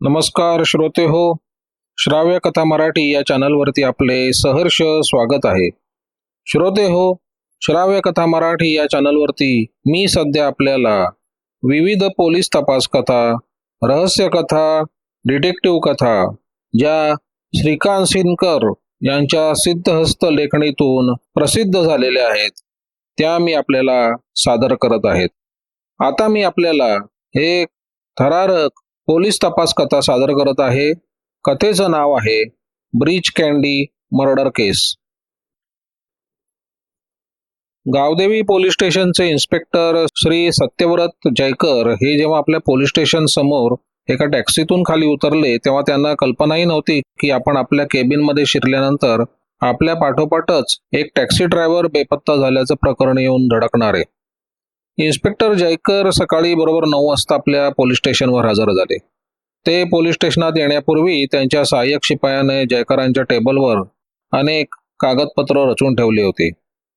नमस्कार श्रोते हो श्राव्य कथा मराठी या चॅनलवरती आपले सहर्ष स्वागत आहे. श्रोते हो श्राव्य कथा मराठी या चॅनलवरती मी सध्या आपल्याला विविध पोलीस तपास कथा रहस्य कथा डिटेक्टिव्ह कथा ज्या श्रीकांत सिनकर यांच्या सिद्धहस्त लेखणीतून प्रसिद्ध झालेल्या आहेत त्या मी आपल्याला सादर करत आहेत. आता मी आपल्याला एक थरारक पोलीस तपास कथा सादर करत आहे. कथेचं नाव आहे Breach Candy murder case. Gavdevi police स्टेशनचे इन्स्पेक्टर श्री सत्यव्रत जयकर हे जेव्हा आपल्या पोलीस स्टेशन समोर एका टॅक्सीतून खाली उतरले तेव्हा त्यांना कल्पनाही नव्हती की आपण आपल्या केबिनमध्ये शिरल्यानंतर आपल्या पाठोपाठच एक टॅक्सी ड्रायव्हर बेपत्ता झाल्याचं प्रकरण येऊन धडकणार आहे. इन्स्पेक्टर जयकर सकाळी बरोबर नऊ वाजता आपल्या पोलीस स्टेशनवर हजर झाले. ते पोलीस स्टेशनात येण्यापूर्वी त्यांच्या सहाय्यक शिपायाने जयकरांच्या टेबलवर अनेक कागदपत्र रचून ठेवली होती.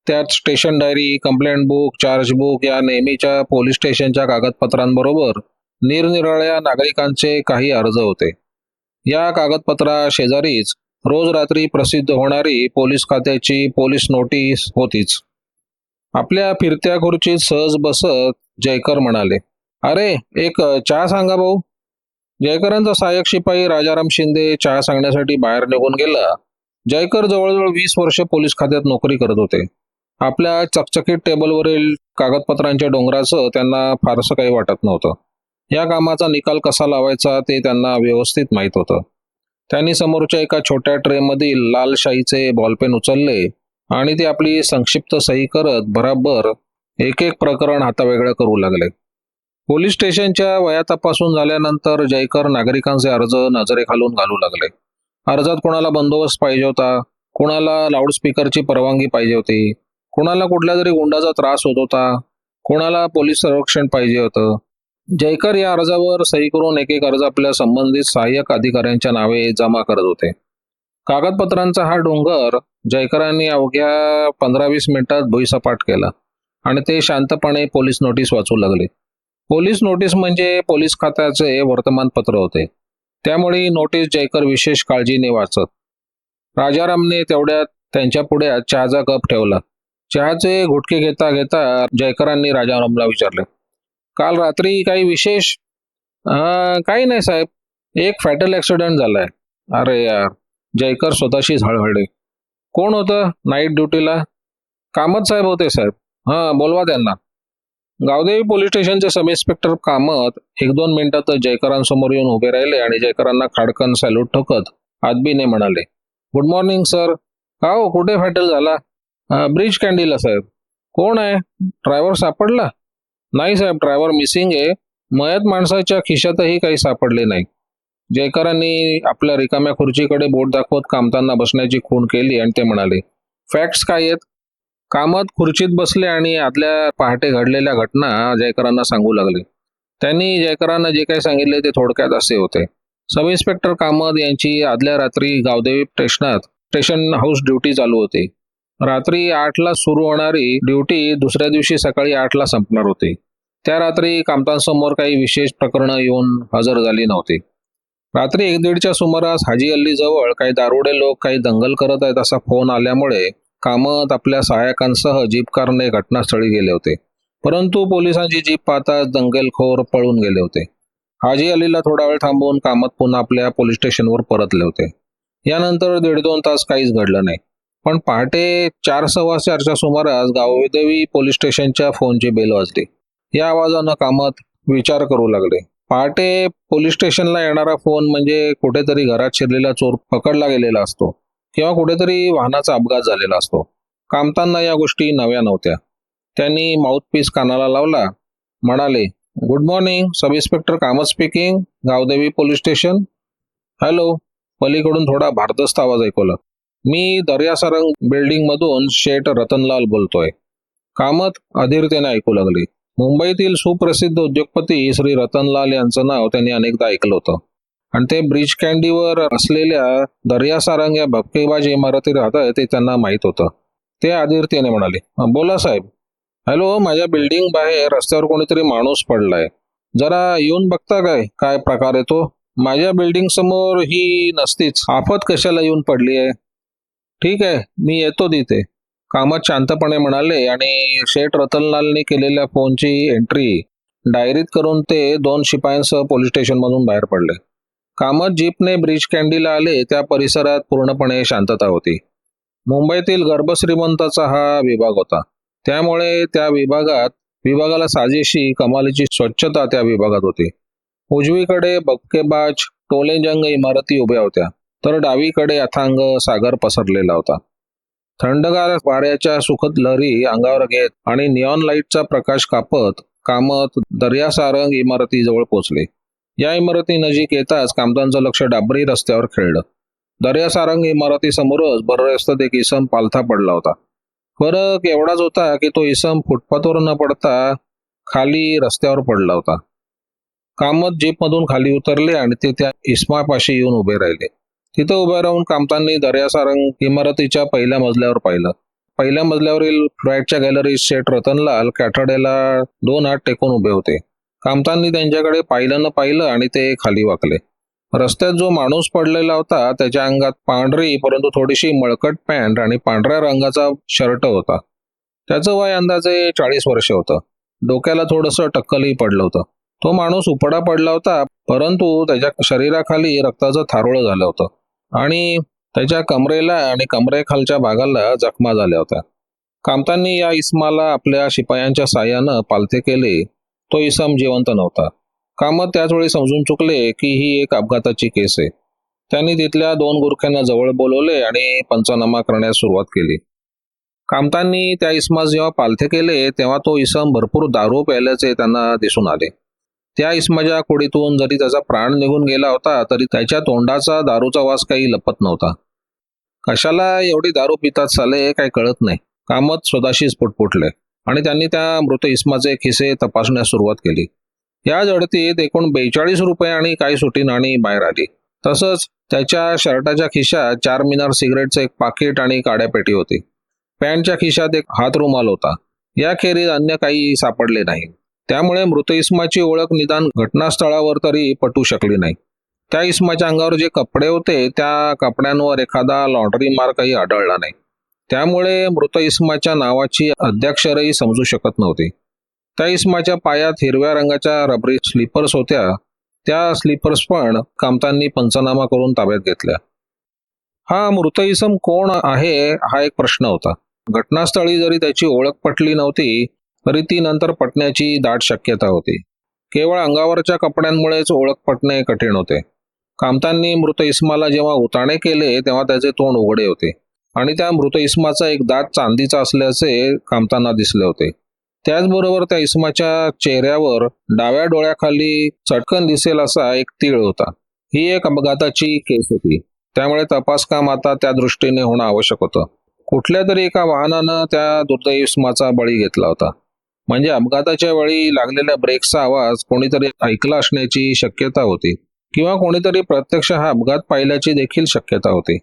त्यात station diary complaint book charge book या नेहमीच्या पोलीस स्टेशनच्या कागदपत्रांबरोबर निरनिराळ्या नागरिकांचे काही अर्ज होते. या कागदपत्रा शेजारीच रोज रात्री प्रसिद्ध होणारी पोलीस खात्याची पोलीस नोटीस होतीच. आपल्या फिरत्या खुर्चीत सहज बसत जयकर म्हणाले अरे एक चहा सांगा भाऊ. जयकरांचा सहाय्यक शिपाई राजाराम शिंदे चहा सांगण्यासाठी बाहेर निघून गेला. जयकर जवळजवळ वीस वर्ष पोलीस खात्यात नोकरी करत होते. आपल्या चकचकीत टेबलवरील कागदपत्रांच्या डोंगराचं त्यांना फारसं काही वाटत नव्हतं. या कामाचा निकाल कसा लावायचा ते त्यांना व्यवस्थित माहीत होतं. त्यांनी समोरच्या एका छोट्या ट्रेमधील लाल शाईचे बॉलपेन उचलले. आणि ते आपली संक्षिप्त सही करत भराभर एक एक प्रकरण हातावेगळं करू लागले. पोलीस स्टेशनच्या वया तपासून झाल्यानंतर जयकर नागरिकांचे अर्ज नजरेखालून घालू लागले. अर्जात कोणाला बंदोबस्त पाहिजे होता? कोणाला लाऊडस्पीकरची परवानगी पाहिजे होती? कोणाला कुठल्या तरी गुंडाचा त्रास होत होता? कोणाला पोलीस संरक्षण पाहिजे होतं? जयकर या अर्जावर सही करून एक एक अर्ज आपल्या संबंधित सहाय्यक अधिकाऱ्यांच्या नावे जमा करत होते. कागदपत्रांचा हा डोंगर जयकरांनी अवघ्या पंधरा वीस मिनिटात भुईसपाट केला आणि ते शांतपणे पोलीस नोटीस वाचू लागले. पोलीस नोटीस म्हणजे पोलीस खात्याचे वर्तमानपत्र होते. त्यामुळे नोटीस जयकर विशेष काळजीने वाचत. राजारामने तेवढ्यात त्यांच्या पुढे चहाचा कप ठेवला. चहाचे घुटके घेता घेता जयकरांनी राजारामला विचारले काल रात्री काही विशेष? काही नाही साहेब. एक फॅटल ऍक्सिडेंट झालाय. अरे यार. जयकर स्वतःशीच हळहळले. कोण होतं? नाईट ड्युटीला कामत साहेब होते साहेब. हां बोलवा त्यांना. गावदेवी पोलीस स्टेशनचे सब इन्स्पेक्टर कामत एक दोन मिनिटात जयकरांसमोर येऊन उभे राहिले आणि जयकरांना खाडकन सॅल्यूट ठोकत आदबीने म्हणाले गुड मॉर्निंग सर का हो कुठे फॅटल झाला? ब्रिज कॅन्डीला साहेब. कोण आहे? ड्रायव्हर सापडला? नाही साहेब ड्रायव्हर मिसिंग आहे. मयत माणसाच्या खिशातही काही सापडले नाही. जयकरांनी आपल्या रिकाम्या खुर्चीकडे बोट दाखवत कामतांना बसण्याची खूण केली आणि ते म्हणाले फॅक्ट्स काय आहेत? कामत खुर्चीत बसले आणि आदल्या पहाटे घडलेल्या घटना जयकरांना सांगू लागले. त्यांनी जयकरांना जे काही सांगितले ते थोडक्यात असे होते. सब इन्स्पेक्टर कामत यांची आदल्या रात्री गावदेवी स्टेशनात स्टेशन हाऊस ड्युटी चालू होती. रात्री आठला सुरू होणारी ड्युटी दुसऱ्या दिवशी सकाळी आठला संपणार होती. त्या रात्री कामतांसमोर काही विशेष प्रकरणं येऊन हजर झाली नव्हती. रात्री एक दीडच्या सुमारास हाजी अल्ली जवळ काही दारुडे लोक काही दंगल करत आहेत असा फोन आल्यामुळे कामत आपल्या सहाय्यकांसह जीपकारने घटनास्थळी गेले होते. परंतु पोलिसांची जीप पाहताच दंगलखोर पळून गेले होते. हाजी अलीला थोडा वेळ थांबवून कामत पुन्हा आपल्या पोलीस स्टेशनवर परतले होते. यानंतर दीड दोन तास काहीच घडलं नाही. पण पहाटे चार सव्वा चारच्या सुमारास गावदेवी पोलीस स्टेशनच्या फोनची बेल वाजली. या आवाजानं कामत विचार करू लागले. पहाटे पोलीस स्टेशनला येणारा फोन म्हणजे कुठेतरी घरात शिरलेला चोर पकडला गेलेला असतो किंवा कुठेतरी वाहनाचा अपघात झालेला असतो. कामतांना या गोष्टी नव्या नव्हत्या. त्यांनी माउथपीस कानाला लावला म्हणाले good morning sub inspector Kamat speaking Gavdevi police station. Hello पलीकडून थोडा भारदस्त आवाज ऐकवला. मी दर्यासारंग बिल्डिंगमधून शेठ रतनलाल बोलतोय. कामत अधीरतेने ऐकू लागले. मुंबईतील सुप्रसिद्ध उद्योगपती श्री रतनलाल यांचं नाव त्यांनी अनेकदा ऐकलं होतं. आणि ते ब्रिज कॅन्डीवर असलेल्या दर्यासारंग या भपकेबाज इमारतीत राहत आहे ते त्यांना माहीत होतं. ते अधीरतेने म्हणाले बोला साहेब. हॅलो माझ्या बिल्डिंग बाहेर रस्त्यावर कोणीतरी माणूस पडलाय. जरा येऊन बघता काय? काय प्रकार येतो माझ्या बिल्डिंग समोर ही नसतीच. आफत कशाला येऊन पडली आहे ठीक आहे मी येतो तिथे. कामत शांतपणे म्हणाले आणि शेठ रतनलालने केलेल्या फोनची एंट्री डायरीत करून ते दोन शिपायांसह पोलीस स्टेशनमधून बाहेर पडले. कामत जीपने ब्रिज कॅन्डीला आले त्या परिसरात पूर्णपणे शांतता होती. मुंबईतील गर्भश्रीमंताचा हा विभाग होता. त्यामुळे त्या विभागात विभागाला साजेशी कमालीची स्वच्छता त्या विभागात होती. उजवीकडे बक्केबाज टोलेजंग इमारती उभ्या होत्या. तर डावीकडे अथांग सागर पसरलेला होता. थंडगार वाऱ्याच्या सुखद लहरी अंगावर घेत आणि निऑन लाईटचा प्रकाश कापत कामत दर्यासारंग इमारतीजवळ पोचले या इमारती नजीक येताच कामतांचं लक्ष डाबरी रस्त्यावर खेळलं. दर्यासारंग इमारतीसमोरच भररस्त्यात एक इसम पालथा पडला होता. फरक एवढाच होता की तो इसम फुटपाथवर न पडता खाली रस्त्यावर पडला होता. कामत जीपमधून खाली उतरले आणि ते त्या इस्मापाशी येऊन उभे राहिले. तिथं उभे राहून कामतांनी दर्यासारंग इमारतीच्या पहिल्या मजल्यावर पाहिलं. पहिल्या मजल्यावरील फ्लॅटच्या गॅलरीत शेठ रतनलाल कॅठड्याला दोन हात टेकून उभे होते. कामतांनी त्यांच्याकडे पाहिलं न पाहिलं आणि ते खाली वाकले. रस्त्यात जो माणूस पडलेला होता त्याच्या अंगात पांढरी परंतु थोडीशी मळकट पॅन्ट आणि पांढऱ्या रंगाचा शर्ट होता. त्याचं वय अंदाजे चाळीस वर्ष होतं. डोक्याला थोडंसं टक्कलही पडलं होतं. तो माणूस उपडा पडला होता परंतु त्याच्या शरीराखाली रक्ताचं थारोळं झालं होतं. आणि त्याच्या कमरेला आणि कमरेखालच्या भागाला जखमा झाल्या होत्या. कामतांनी या इसमाला आपल्या शिपायांच्या साह्यानं पालथे केले. तो इसम जिवंत नव्हता. कामत त्याच वेळी समजून चुकले की ही एक अपघाताची केस आहे. त्यांनी तिथल्या दोन गुरख्यांना जवळ बोलवले आणि पंचनामा करण्यास सुरुवात केली. कामतांनी त्या इसमास जेव्हा पालथे केले तेव्हा तो इसम भरपूर दारू प्यायल्याचे त्यांना दिसून आले. त्या इस्माच्या खोडीतून जरी त्याचा प्राण निघून गेला होता तरी त्याच्या तोंडाचा दारूचा वास काही लपत नव्हता. कशाला एवढी दारू पितात साले काही कळत नाही. कामत स्वतःशीच पुटपुटले आणि त्यांनी त्या मृत इस्माचे खिसे तपासण्यास सुरुवात केली. या जडतीत एकूण बेचाळीस रुपये आणि काही सुटी नाणी बाहेर आली. तसंच त्याच्या शर्टाच्या खिशात चार मिनार सिगरेटचं एक पाकिट आणि काड्यापेटी होती. पॅन्टच्या खिशात एक हात रुमाल होता. याखेरीज अन्य काही सापडले नाही. त्यामुळे मृत इस्माची ओळख निदान घटनास्थळावर तरी पटू शकली नाही. त्या इस्माच्या अंगावर जे कपडे होते त्या कपड्यांवर एखादा लॉन्ड्री मार्कही आढळला नाही. त्यामुळे मृत इस्माच्या नावाची अध्यक्षरही समजू शकत नव्हती. त्या इस्माच्या पायात हिरव्या रंगाच्या रबरी स्लीपर्स होत्या. त्या स्लीपर्स पण कामतांनी पंचनामा करून ताब्यात घेतल्या. हा मृत इसम कोण आहे हा एक प्रश्न होता. घटनास्थळी जरी त्याची ओळख पटली नव्हती तरी ती नंतर पटण्याची दाट शक्यता होती. केवळ अंगावरच्या कपड्यांमुळेच ओळख पटणे कठीण होते. कामतांनी मृत इस्माला जेव्हा उताणे केले तेव्हा त्याचे तोंड उघडे होते. आणि त्या मृत इस्माचा एक दात चांदीचा असल्याचे कामतांना दिसले होते. त्याचबरोबर त्या इस्माच्या चेहऱ्यावर डाव्या डोळ्याखाली चटकन दिसेल असा एक तीळ होता. ही एक अपघाताची केस होती. त्यामुळे तपास काम आता त्या दृष्टीने होणं आवश्यक होतं. कुठल्या तरी एका वाहनानं त्या दुर्दैव इस्माचा बळी घेतला होता. म्हणजे अपघाताच्या वेळी लागलेल्या ब्रेकचा आवाज कोणीतरी ऐकला असण्याची शक्यता होती. किंवा कोणीतरी प्रत्यक्ष हा अपघात पाहिल्याची देखील शक्यता होती.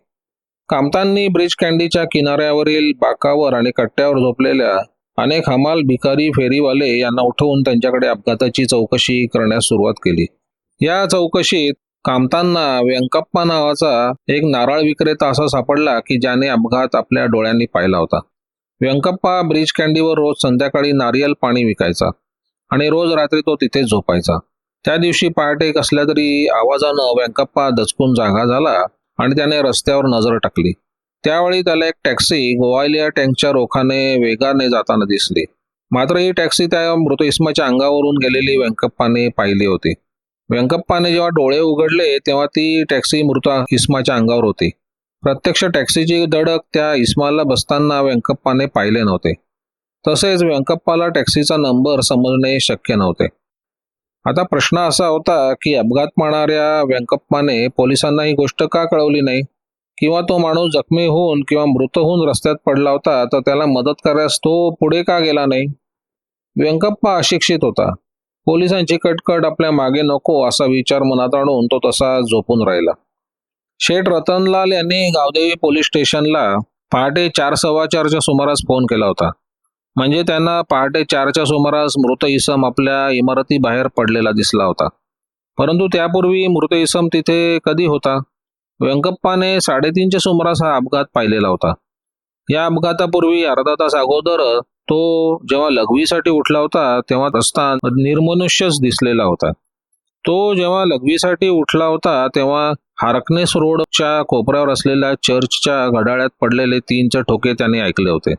कामतांनी ब्रिज कॅन्डीच्या किनाऱ्यावरील बाकावर आणि कट्ट्यावर झोपलेल्या अनेक हमाल भिकारी फेरीवाले यांना उठवून त्यांच्याकडे अपघाताची चौकशी करण्यास सुरुवात केली. या चौकशीत कामतांना व्यंकप्पा नावाचा एक नारळ विक्रेता असा सापडला की ज्याने अपघात आपल्या डोळ्यांनी पाहिला होता. व्यंकप्पा ब्रिज कॅन्डीवर रोज संध्याकाळी नारियल पाणी विकायचा आणि रोज रात्री तो तिथे झोपायचा. त्या दिवशी पहाटे कसल्या तरी आवाजानं व्यंकप्पा दचकून जागा झाला आणि त्याने रस्त्यावर नजर टाकली. त्यावेळी त्याला एक टॅक्सी गोवालिया टँकच्या रोखाने वेगाने जाताना दिसली. मात्र ही टॅक्सी त्या मृत इस्माच्या अंगावरून गेलेली व्यंकप्पाने पाहिली होती. व्यंकप्पाने जेव्हा डोळे उघडले तेव्हा ती टॅक्सी मृत इस्माच्या अंगावर होती. प्रत्यक्ष टॅक्सीची धडक त्या इस्माला बसताना व्यंकप्पाने पाहिले नव्हते. तसेच व्यंकप्पाला टॅक्सीचा नंबर समजणे शक्य नव्हते. आता प्रश्न असा होता की अपघात पाहणाऱ्या व्यंकप्पाने पोलिसांना ही गोष्ट का कळवली नाही? किंवा तो माणूस जखमी होऊन किंवा मृत होऊन रस्त्यात पडला होता तर त्याला मदत करायस तो पुढे का गेला नाही? व्यंकप्पा अशिक्षित होता. पोलिसांची कटकट आपल्या मागे नको असा विचार मनात आणून तो तसा झोपून राहिला. शेठ रतनलाल यांनी गावदेवी पोलीस स्टेशनला पहाटे चार सव्वा चारच्या सुमारास फोन केला होता. म्हणजे त्यांना पहाटे चारच्या सुमारास मृत इसम आपल्या इमारती बाहेर पडलेला दिसला होता. परंतु त्यापूर्वी मृत इसम तिथे कधी होता? व्यंकप्पाने साडेतीनच्या सुमारास हा अपघात पाहिलेला होता. या अपघातापूर्वी अर्धा तास अगोदर तो जेव्हा लघवीसाठी उठला होता तेव्हा असता निर्मनुष्यच दिसलेला होता. तो जेव्हा लघवीसाठी उठला होता तेव्हा हार्कनेस रोडच्या कोपऱ्यावर असलेल्या चर्चच्या घड्याळ्यात पडलेले तीनचे ठोके त्यांनी ऐकले होते.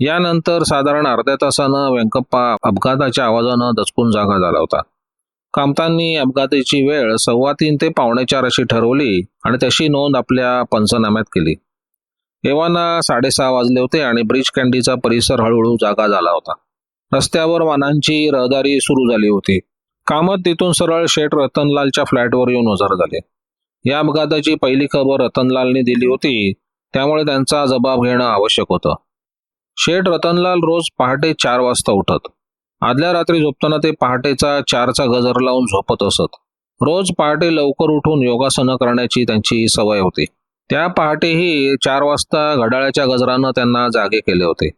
यानंतर साधारण अर्ध्या तासानं व्यंकप्पा अपघाताच्या आवाजानं दचकून जागा झाला होता. कामतांनी अपघाताची वेळ सव्वा तीन ते पावणेचार अशी ठरवली आणि तशी नोंद आपल्या पंचनाम्यात केली. एव्हाना साडेसहा वाजले होते आणि ब्रिज कॅन्डीचा परिसर हळूहळू जागा झाला होता. रस्त्यावर वाहनांची रहदारी सुरू झाली होती. कामत तिथून सरळ शेठ रतनलालच्या फ्लॅटवर येऊन हजर झाले. या अपघाताची पहिली खबर रतनलालने दिली होती. त्यामुळे त्यांचा जबाब घेणं आवश्यक होतं. शेठ रतनलाल रोज पहाटे चार वाजता उठत. आदल्या रात्री झोपताना ते पहाटेचा चारचा गजर लावून झोपत असत. रोज पहाटे लवकर उठून योगासनं करण्याची त्यांची सवय होती. त्या पहाटेही चार वाजता घड्याळ्याच्या गजरानं त्यांना जागे केले होते.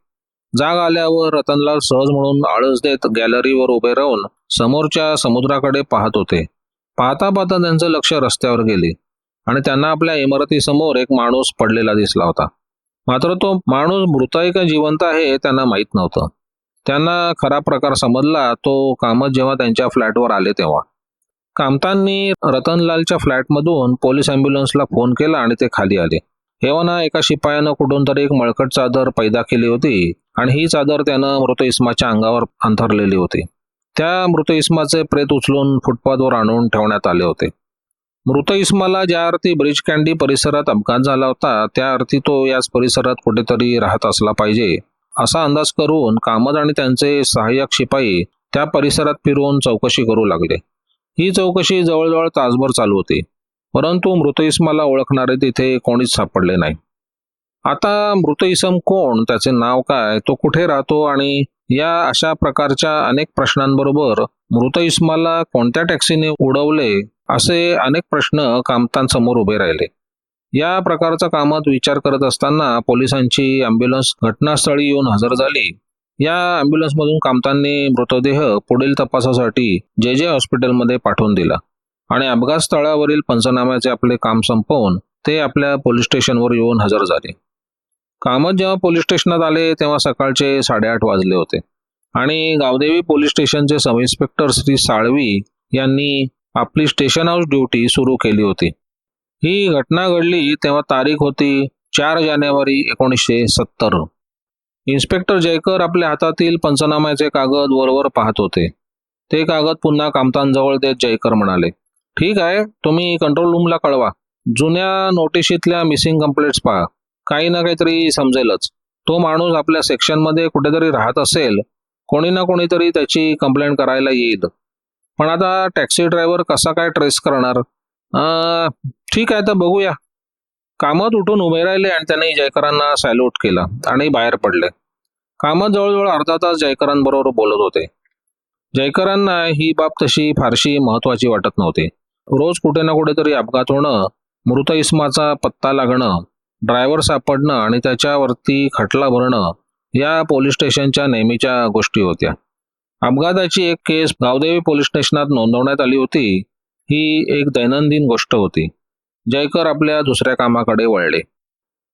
जाग आल्यावर रतनलाल सहज म्हणून आळस देत गॅलरीवर उभे राहून समोरच्या समुद्राकडे पाहत होते. पाहता पाहता त्यांचं लक्ष रस्त्यावर गेले आणि त्यांना आपल्या इमारतीसमोर एक माणूस पडलेला दिसला होता. मात्र तो माणूस मृत आहे का जिवंत आहे हे त्यांना माहीत नव्हतं. त्यांना खरा प्रकार समजला तो कामत जेव्हा त्यांच्या फ्लॅटवर आले तेव्हा. कामतांनी रतनलालच्या फ्लॅटमधून पोलीस अँब्युलन्सला फोन केला आणि ते खाली आले. हेवाना एका शिपायानं कुठून तरी एक मळकट चादर पैदा केली होती आणि ही चादर त्यानं मृत इस्माच्या अंगावर अंथरलेली होती. त्या मृत इस्माचे प्रेत उचलून फुटपाथवर आणून ठेवण्यात आले होते. मृत इस्माला ज्या अर्थी ब्रिज कॅन्डी परिसरात अपघात झाला होता त्या अर्थी तो याच परिसरात कुठेतरी राहत असला पाहिजे असा अंदाज करून कामत आणि त्यांचे सहाय्यक शिपाई त्या परिसरात फिरून चौकशी करू लागले. ही चौकशी जवळजवळ तासभर चालू होती परंतु मृत इस्माला ओळखणारे तिथे कोणीच सापडले नाही. आता मृत इसम कोण त्याचे नाव काय तो कुठे राहतो आणि या अशा प्रकारच्या अनेक प्रश्नांबरोबर मृत इस्माला कोणत्या टॅक्सीने उडवले असे अनेक प्रश्न कामतांसमोर उभे राहिले. या प्रकारचा कामात विचार करत असताना पोलिसांची अँब्युलन्स घटनास्थळी येऊन हजर झाली. या अँब्युलन्समधून कामतांनी मृतदेह पुढील तपासासाठी जे जे हॉस्पिटलमध्ये पाठवून दिला आणि अपघात स्थळावरील पंचनाम्याचे आपले काम संपवून ते आपल्या पोलीस स्टेशनवर येऊन हजर झाले. कामत जेव्हा पोलीस स्टेशनात आले तेव्हा सकाळचे साडेआठ वाजले होते. आणि गावदेवी पोलीस स्टेशनचे सब इन्स्पेक्टर श्री साळवी यांनी आपली स्टेशन हाऊस ड्युटी सुरू केली होती. ही घटना घडली तेव्हा तारीख होती चार जानेवारी एकोणीसशे सत्तर. इन्स्पेक्टर जयकर आपल्या हातातील पंचनाम्याचे कागद वरवर पाहत होते. ते कागद पुन्हा कामतांजवळ देत जयकर म्हणाले ठीक आहे तुम्ही कंट्रोल रूमला कळवा. जुन्या नोटिशीतल्या मिसिंग कंप्लेंट्स पहा. काही ना काहीतरी समजेलच. तो माणूस आपल्या सेक्शनमध्ये कुठेतरी राहत असेल कोणी ना कोणीतरी त्याची कंप्लेंट करायला येईल. पण आता टॅक्सी ड्रायव्हर कसा काय ट्रेस करणार? ठीक आहे तर बघूया. कामत उठून उभे राहिले आणि त्यांनी जयकरांना सॅल्यूट केला आणि बाहेर पडले. कामत जवळजवळ अर्धा तास जयकरांबरोबर बोलत होते. जयकरांना ही बाब तशी फारशी महत्वाची वाटत नव्हती. रोज कुठे ना कुठेतरी अपघात होणं मृत इस्माचा पत्ता लागणं ड्रायव्हर सापडणं आणि त्याच्यावरती खटला भरणं या पोलीस स्टेशनच्या नेहमीच्या गोष्टी होत्या. अपघाताची एक केस गावदेवी पोलीस स्टेशनात नोंदवण्यात आली होती ही एक दैनंदिन गोष्ट होती. जयकर आपल्या दुसऱ्या कामाकडे वळले.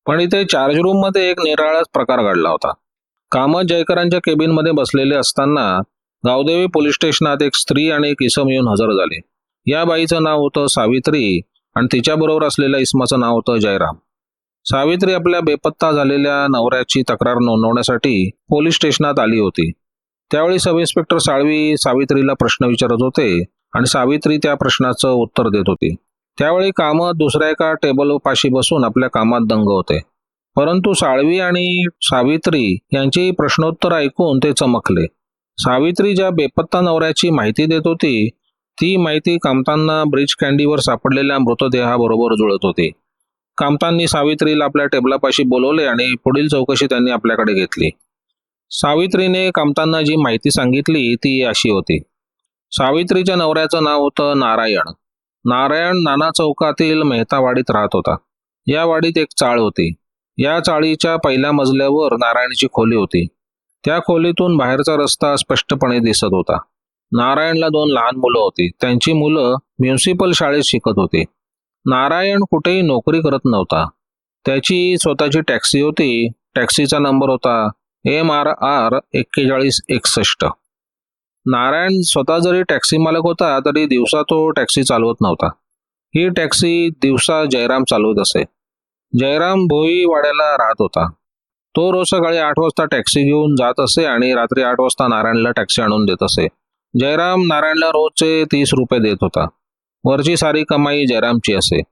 पण इथे चार्ज रूममध्ये एक निराळाच प्रकार घडला होता. कामत जयकरांच्या केबिनमध्ये बसलेले असताना गावदेवी पोलीस स्टेशनात एक स्त्री आणि एक इसम येऊन हजर झाले. या बाईचं नाव होतं सावित्री आणि तिच्याबरोबर असलेल्या इसमाचं नाव होतं जयराम. सावित्री आपल्या बेपत्ता झालेल्या नवऱ्याची तक्रार नोंदवण्यासाठी पोलीस स्टेशनात आली होती. त्यावेळी सब इन्स्पेक्टर साळवी सावित्रीला प्रश्न विचारत होते आणि सावित्री त्या प्रश्नाचं उत्तर देत होती. त्यावेळी कामत दुसऱ्या एका टेबल पाशी बसून आपल्या कामात दंग होते. परंतु साळवी आणि सावित्री यांची प्रश्नोत्तर ऐकून ते चमकले. सावित्री ज्या बेपत्ता नवऱ्याची माहिती देत होती ती माहिती कामतांना ब्रिज कॅन्डीवर सापडलेल्या मृतदेहाबरोबर जुळत होती. कामतांनी सावित्रीला आपल्या टेबलापाशी बोलवले आणि पुढील चौकशी त्यांनी आपल्याकडे घेतली. सावित्रीने कामतांना जी माहिती सांगितली ती अशी होती. सावित्रीच्या नवऱ्याचं नाव होतं नारायण. नारायण नाना चौकातील मेहतावाडीत राहत होता. या वाडीत एक चाळ होती. या चाळीच्या पहिल्या मजल्यावर नारायणची खोली होती. त्या खोलीतून बाहेरचा रस्ता स्पष्टपणे दिसत होता. नारायणला दोन लहान मुलं होती. त्यांची मुलं म्युन्सिपल शाळेत शिकत होती. नारायण कुठेही नोकरी करत नव्हता. त्याची स्वतःची टॅक्सी होती. टॅक्सीचा नंबर होता एम आर आर एक्केचाळीस एकसष्ट. नारायण स्वतः जरी टॅक्सी मालक होता तरी दिवसा तो टॅक्सी चालवत नव्हता. ही टॅक्सी दिवसा जयराम चालवत असे. जयराम भोई वाड्याला राहत होता. तो रोज सकाळी आठ वाजता टॅक्सी घेऊन जात असे आणि रात्री आठ वाजता नारायणला टॅक्सी आणून देत असे. जयराम नारायणला रोजचे तीस रुपये देत होता. वरची सारी कमाई जयरामची असे.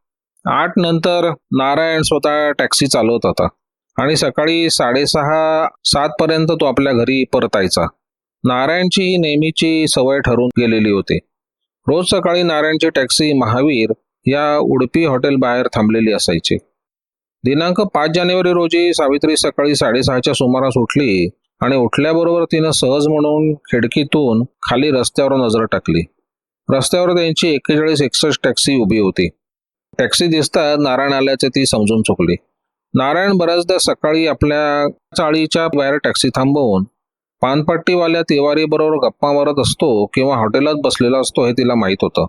आठ नंतर नारायण स्वतः टॅक्सी चालवत होता. आणि सकाळी साडेसहा सात पर्यंत तो आपल्या घरी परतायचा. नारायणची ही नेहमीची सवय ठरून गेलेली होती. रोज सकाळी नारायणची टॅक्सी महावीर या उडपी हॉटेल बाहेर थांबलेली असायची. दिनांक पाच जानेवारी रोजी सावित्री सकाळी साडेसहाच्या सुमारास उठली आणि उठल्याबरोबर तिनं सहज म्हणून खिडकीतून खाली रस्त्यावर नजर टाकली. रस्त्यावर त्यांची एक्केचाळीस एकसष्ट टॅक्सी उभी होती. टॅक्सी दिसता नारायण आल्याचे ती समजून चुकली. नारायण बऱ्याचदा सकाळी आपल्या चाळीच्या बाहेर टॅक्सी थांबवून पानपट्टीवाल्या तिवारी बरोबर गप्पा मारत असतो किंवा हॉटेलात बसलेला असतो हे तिला माहीत होतं.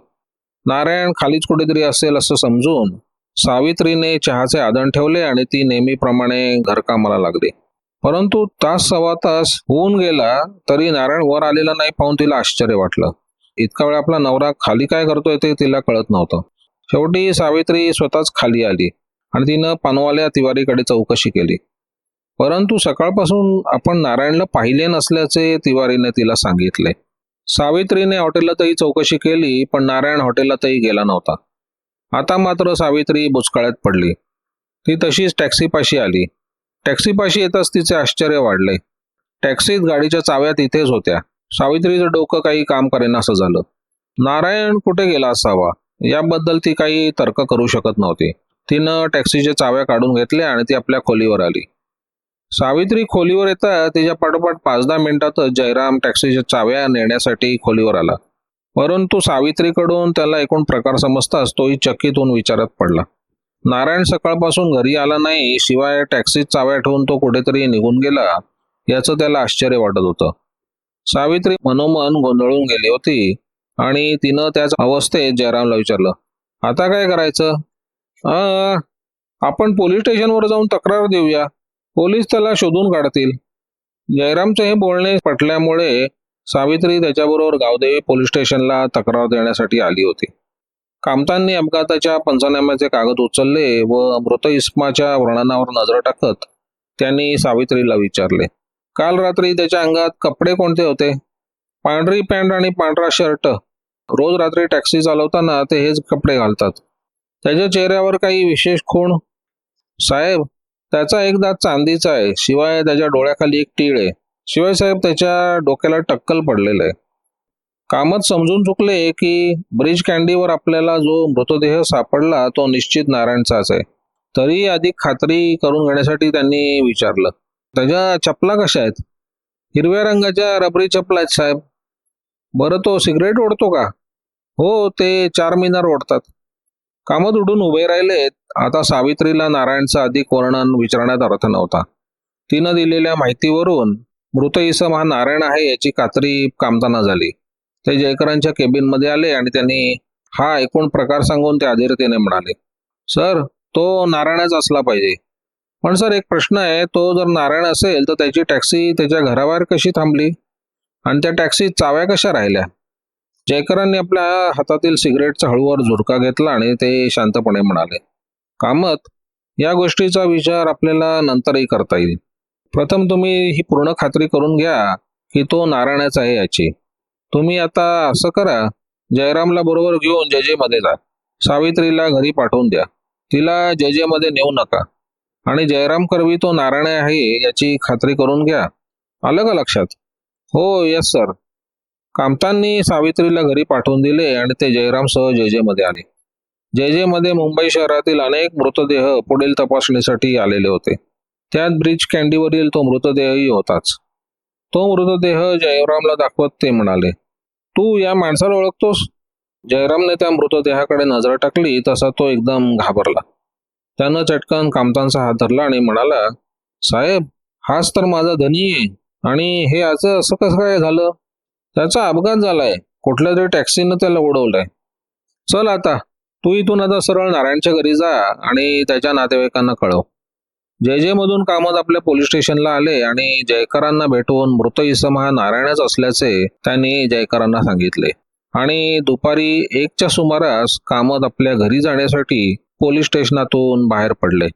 नारायण खालीच कुठेतरी असेल असं समजून सावित्रीने चहाचे आदण ठेवले आणि ती नेहमीप्रमाणे घरकामाला लागली. परंतु तास सव्वा तास होऊन गेला तरी नारायण वर आलेला नाही पाहून तिला आश्चर्य वाटलं. इतका वेळ आपला नवरा खाली काय करतोय ते तिला कळत नव्हतं. शेवटी सावित्री स्वतःच खाली आली आणि तिनं पानवाल्या तिवारीकडे चौकशी केली. परंतु सकाळपासून आपण नारायणला पाहिले नसल्याचे तिवारीने तिला सांगितले. सावित्रीने हॉटेलातही चौकशी केली पण नारायण हॉटेलातही गेला नव्हता. आता मात्र सावित्री बुचकाळ्यात पडली. ती तशीच टॅक्सीपाशी आली. टॅक्सीपाशी येताच तिचे आश्चर्य वाढले. टॅक्सीत गाडीच्या चाव्या तिथेच होत्या. सावित्रीचं डोकं काही काम करेन असं झालं. नारायण कुठे गेला असावा? याबद्दल ती काही तर्क करू शकत नव्हती. तिनं टॅक्सीच्या चाव्या काढून घेतल्या आणि ती आपल्या खोलीवर आली. सावित्री खोलीवर येता तिच्या पाठोपाठ पाच दहा मिनिटातच जयराम टॅक्सीच्या चाव्या नेण्यासाठी खोलीवर आला. परंतु सावित्रीकडून त्याला एकूण प्रकार समजताच तोही चकित होऊन विचारात पडला. नारायण सकाळपासून घरी आला नाही शिवाय टॅक्सीत चाव्या ठेवून तो कुठेतरी निघून गेला याचं त्याला आश्चर्य वाटत होतं. सावित्री मनोमन गोंधळून गेली होती आणि तिनं त्याच अवस्थेत जयरामला विचारलं आता काय करायचं? "अं, आपण पोलीस स्टेशनवर जाऊन तक्रार देऊया. पोलीस त्याला शोधून काढतील. जयरामचे हे बोलणे पटल्यामुळे सावित्री त्याच्याबरोबर गावदेवी पोलीस स्टेशनला तक्रार देण्यासाठी आली होती. कामतांनी अपघाताच्या पंचनाम्याचे कागद उचलले व मृत इस्माच्या वर्णनावर नजर टाकत त्यांनी सावित्रीला विचारले काल रात्री त्याच्या अंगात कपडे कोणते होते? पांढरी पॅन्ट आणि पांढरा शर्ट. रोज रात्री टॅक्सी चालवताना ते हेच कपडे घालतात. त्याच्या चेहऱ्यावर काही विशेष खूण? साहेब त्याचा एक दात चांदीचा आहे. शिवाय त्याच्या डोळ्याखाली एक टीळ आहे. शिवाय साहेब त्याच्या डोक्याला टक्कल पडलेलं आहे. कामत समजून चुकले की ब्रिज कॅन्डीवर आपल्याला जो मृतदेह सापडला तो निश्चित नारायणचाच आहे. तरी अधिक खात्री करून घेण्यासाठी त्यांनी विचारलं. त्याच्या चपला कशा आहेत? हिरव्या रंगाच्या रबरी चपला आहेत साहेब. बरं तो सिगरेट ओढतो का? हो ते चार मिनार ओढतात. कामत उडून उभे राहिलेत आता सावित्रीला नारायणचं अधिक वर्णन विचारण्यात अर्थ नव्हता. तिनं दिलेल्या माहितीवरून मृत इसम हा नारायण आहे याची खात्री कामताना झाली. ते जयकरांच्या केबिनमध्ये आले आणि त्यांनी हा एकूण प्रकार सांगून ते अधीरतेने म्हणाले सर तो नारायणच असला पाहिजे. पण सर एक प्रश्न आहे तो जर नारायण असेल तर त्याची टॅक्सी त्याच्या घराबाहेर कशी थांबली? आणि त्या टॅक्सी चाव्या कशा राहिल्या? जयकरांनी आपल्या हातातील सिगरेटचा हळूवर झुरका घेतला आणि ते शांतपणे म्हणाले कामत या गोष्टीचा विचार आपल्याला नंतरही करता येईल. प्रथम तुम्ही ही पूर्ण खात्री करून घ्या की तो नारायणाचा आहे याची. तुम्ही आता असं करा जयरामला बरोबर घेऊन जे मध्ये जा. सावित्रीला घरी पाठवून द्या. तिला जे मध्ये नेऊ नका. आणि जयराम करवी तो नारायण आहे याची खात्री करून घ्या. आलं का लक्षात? हो येस सर कामतांनी सावित्रीला घरी पाठवून दिले आणि ते जयरामसह जे जे मध्ये आले. जे जे मध्ये मुंबई शहरातील अनेक मृतदेह पुढील तपासणीसाठी आलेले होते. त्यात ब्रिज कॅन्डीवरील तो मृतदेहही होताच. तो मृतदेह जयरामला दाखवत ते म्हणाले तू या माणसाला ओळखतोस? जयरामने त्या मृतदेहाकडे नजर टाकली तसा तो एकदम घाबरला. त्यानं चटकन कामतांचा हात धरला आणि म्हणाला साहेब हाच तर माझा धनी आहे. आणि हे असं असं कसं काय झालं? त्याचा अपघात झालाय. कुठल्या तरी टॅक्सीनं त्याला उडवलंय. चल आता तू इथून आता सरळ नारायणच्या घरी जा आणि त्याच्या नातेवाईकांना कळव. जय जय मधून कामत आपल्या पोलीस स्टेशनला आले आणि जयकरांना भेटून मृत इसम हा नारायणच असल्याचे त्यांनी जयकरांना सांगितले. आणि दुपारी एकच्या सुमारास कामत आपल्या घरी जाण्यासाठी पोलीस स्टेशनातून बाहेर पडले.